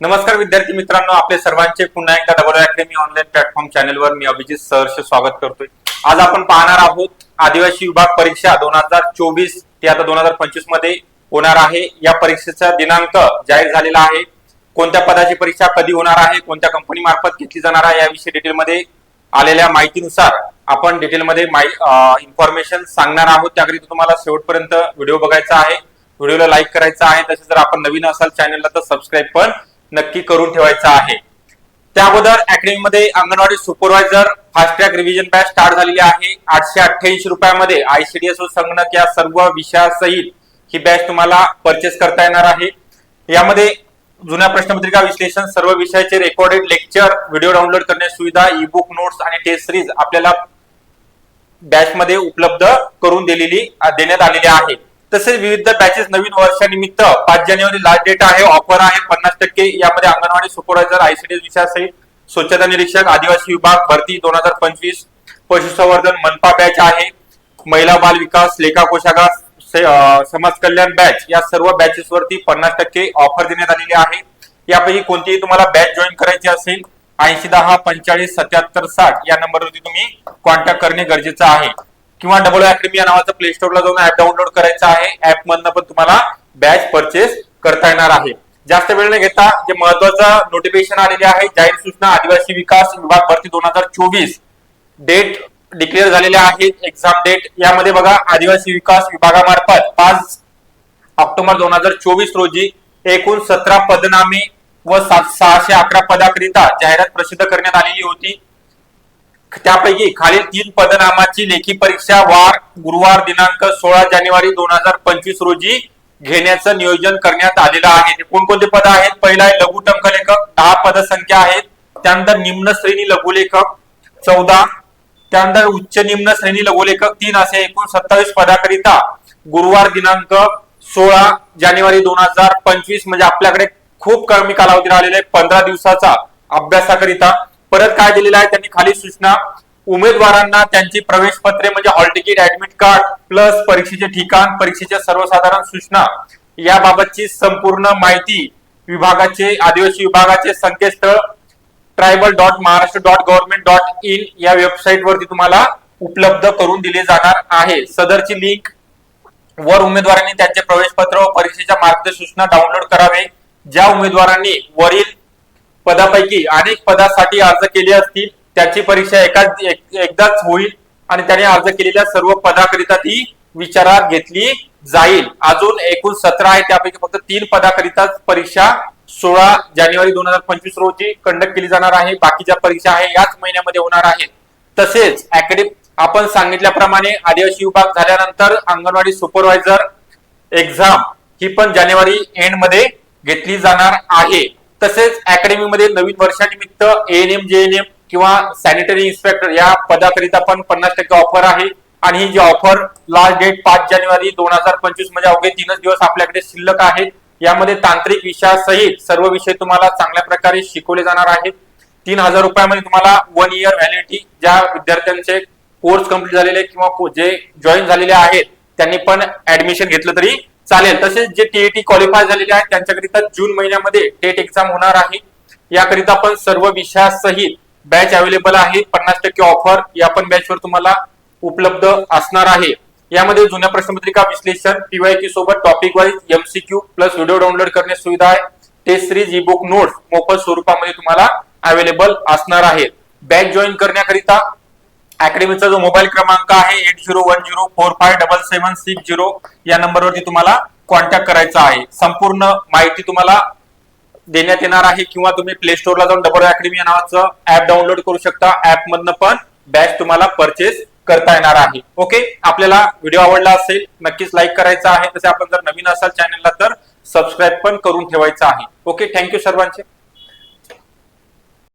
नमस्कार विद्यार्थी मित्रांनो आपले सर्वांचे पुन्हा एकदा डबल अकॅडमी ऑनलाईन प्लॅटफॉर्म चॅनलवर मी अभिजित सहर्ष स्वागत करतोय. आज आपण पाहणार आहोत आदिवासी विभाग परीक्षा दोन हजार चोवीस ते आता दोन हजार पंचवीसमध्ये होणार आहे. या परीक्षेचा दिनांक जाहीर झालेला आहे. कोणत्या पदाची परीक्षा कधी होणार आहे कोणत्या कंपनी मार्फत घेतली जाणार आहे याविषयी डिटेलमध्ये आलेल्या माहितीनुसार आपण डिटेलमध्ये इन्फॉर्मेशन सांगणार आहोत. त्याकरिता तुम्हाला शेवटपर्यंत व्हिडिओ बघायचा आहे. व्हिडिओला लाईक करायचा आहे. तसेच जर आपण नवीन असाल चॅनलला तर सबस्क्राईब पण नक्की करून ठेवायचा आहे. त्या अगोदर अकॅडमीमध्ये anganwadi supervisor fast track revision batch start झालेली आहे. आठशे अठ्ठ्याऐंशी रुपयामध्ये आयसीडीएस व संगणक या सर्व विषयासहित ही बॅच तुम्हाला परचेस करता येणार आहे. यामध्ये जुन्या प्रश्नपत्रिका विश्लेषण सर्व विषयाचे रेकॉर्डेड लेक्चर व्हिडिओ डाउनलोड करण्याची सुविधा ई बुक नोट्स आणि टेस्ट सिरीज आपल्याला बॅच मध्ये उपलब्ध करून दिलेली देण्यात आलेली आहे. तसेच विविध बॅचेस नवीन वर्षानिमित्त पाच जानेवारी लास्ट डेट आहे ऑफर आहे पन्नास टक्के यामध्ये अंगणवाडी सुपरवायझर आयसीडी विषयासहित स्वच्छता निरीक्षक आदिवासी विभाग भरती दोन हजार पंचवीस पशुसंवर्धन मनपा बॅच आहे महिला बाल विकास लेखा कोशागार समाज कल्याण बॅच या सर्व बॅचेस वरती पन्नास टक्के ऑफर देण्यात आलेली आहे. यापैकी कोणतीही तुम्हाला बॅच जॉईन करायची असेल ऐंशी दहा पंचाळीस सत्याहत्तर साठ या नंबरवरती तुम्ही कॉन्टॅक्ट करणे गरजेचं आहे. किंवा डबल अकॅडमी या नावाचं प्ले स्टोरला जाऊन ऍप डाउनलोड करायचं आहे. ऍप मधनं पण तुम्हाला बॅच परचेस करता येणार आहे. जास्त वेळ न घेता जे महत्वाचं नोटिफिकेशन आलेले आहे जाहीर सूचना आदिवासी विकास विभाग भरती दोन हजार चोवीस डेट डिक्लेअर झालेले आहेत. एक्झाम डेट यामध्ये बघा आदिवासी विकास विभागामार्फत पाच ऑक्टोबर दोन हजार चोवीस रोजी एकूण सतरा पदनामे व सात सहाशे अकरा पदाकरिता जाहिरात प्रसिद्ध करण्यात आलेली होती. त्यापैकी खालील तीन पदनामाची लेखी परीक्षा वार गुरुवार दिनांक सोळा जानेवारी दोन हजार पंचवीस रोजी घेण्याचं नियोजन करण्यात आलेलं आहे. कोणकोणते पद आहेत? पहिला आहे लघु टंकलेखक दहा पदसंख्या आहेत. त्यानंतर निम्न श्रेणी लघुलेखक चौदा. त्यानंतर उच्च निम्न श्रेणी लघुलेखक तीन असे एकूण सत्तावीस पदाकरिता गुरुवार दिनांक सोळा जानेवारी दोन हजार पंचवीस म्हणजे आपल्याकडे खूप कमी कालावधी राहिलेला आहे पंधरा दिवसाचा अभ्यासाकरिता. परत काय दिलेलं आहे? त्यांनी खाली सूचना उमेदवारांना त्यांची प्रवेश पत्रे म्हणजे hall ticket admit card plus परीक्षेचे ठिकाण परीक्षेच्या सर्वसाधारण सूचना याबाबतची संपूर्ण माहिती विभागाचे आदिवासी विभागाचे संकेतस्थळ tribal dot Maharashtra dot government dot in या वेबसाईट वरती तुम्हाला उपलब्ध करून दिले जाणार आहे. सदरची लिंक वर उमेदवारांनी त्यांचे प्रवेशपत्र व परीक्षेच्या मार्गदर्शक सूचना डाउनलोड करावे. ज्या उमेदवारांनी वरील पदापैकी अनेक पदासाठी अर्ज केले असतील त्याची परीक्षा एकाच एक- एकदाच होईल आणि त्याने अर्ज केलेल्या सर्व पदाकरिता ती विचारात घेतली जाईल. अजून एकूण सतरा आहे त्यापैकी फक्त तीन पदाकरिताच परीक्षा सोळा जानेवारी दोन हजार पंचवीस रोजी कंडक्ट केली जाणार आहे. बाकीच्या परीक्षा आहे याच महिन्यामध्ये होणार आहेत. तसेच अकॅडमिक आपण सांगितल्याप्रमाणे आदिवासी विभाग झाल्यानंतर अंगणवाडी सुपरवायझर एक्झाम ही पण जानेवारी एंडमध्ये घेतली जाणार आहे. तसेच अकॅडमीमध्ये नवीन वर्षानिमित्त एएनएम जेएनएम किंवा सॅनिटरी इन्स्पेक्टर या पदाकरिता पण पन्नास टक्के ऑफर आहे. आणि ही जी ऑफर लास्ट डेट पाच जानेवारी दोन हजार पंचवीस म्हणजे अवघे तीनच दिवस आपल्याकडे शिल्लक आहेत यामध्ये तांत्रिक विषयासहित सर्व विषय तुम्हाला चांगल्या प्रकारे शिकवले जाणार आहेत तीन हजार रुपयामध्ये तुम्हाला वन इयर व्हॅलिडिटी ज्या विद्यार्थ्यांचे कोर्स कंप्लीट झालेले किंवा जे जॉईन झालेले आहेत त्यांनी पण ऍडमिशन घेतलं तरी चालेल. तसेच जे टीईटी क्वालिफाय झालेले आहेत त्यांच्याकरिता जून महिन्यामध्ये टेट एक्झाम होणार आहे. याकरिता पण सर्व विषयासहित बॅच अवेलेबल आहे. पन्नास टक्के ऑफर या पण बॅचवर तुम्हाला उपलब्ध असणार आहे. यामध्ये जुन्या प्रश्नपत्रिका विश्लेषण पीवायटी सोबत topic wise MCQ plus video download करण्याची सुविधा आहे. Test series e book notes मोफत स्वरूपामध्ये तुम्हाला अवेलेबल असणार आहे. बॅच जॉईन करण्याकरिता अकॅडमीचा जो मोबाईल क्रमांक आहे eight zero one zero four five double seven six zero या नंबरवरती तुम्हाला कॉन्टॅक्ट करायचा आहे. संपूर्ण माहिती तुम्हाला देण्यात येणार आहे किंवा तुम्ही प्ले स्टोरला जाऊन डबल अकॅडमी या नावाचं ऍप डाउनलोड करू शकता. ऍप मधनं पण बॅच तुम्हाला परचेस करता येणार आहे. ओके आपल्याला व्हिडिओ आवडला असेल नक्कीच लाईक करायचा आहे. तसे आपण जर नवीन असाल चॅनलला तर सबस्क्राईब पण करून ठेवायचं आहे. ओके थँक्यू सर्वांचे.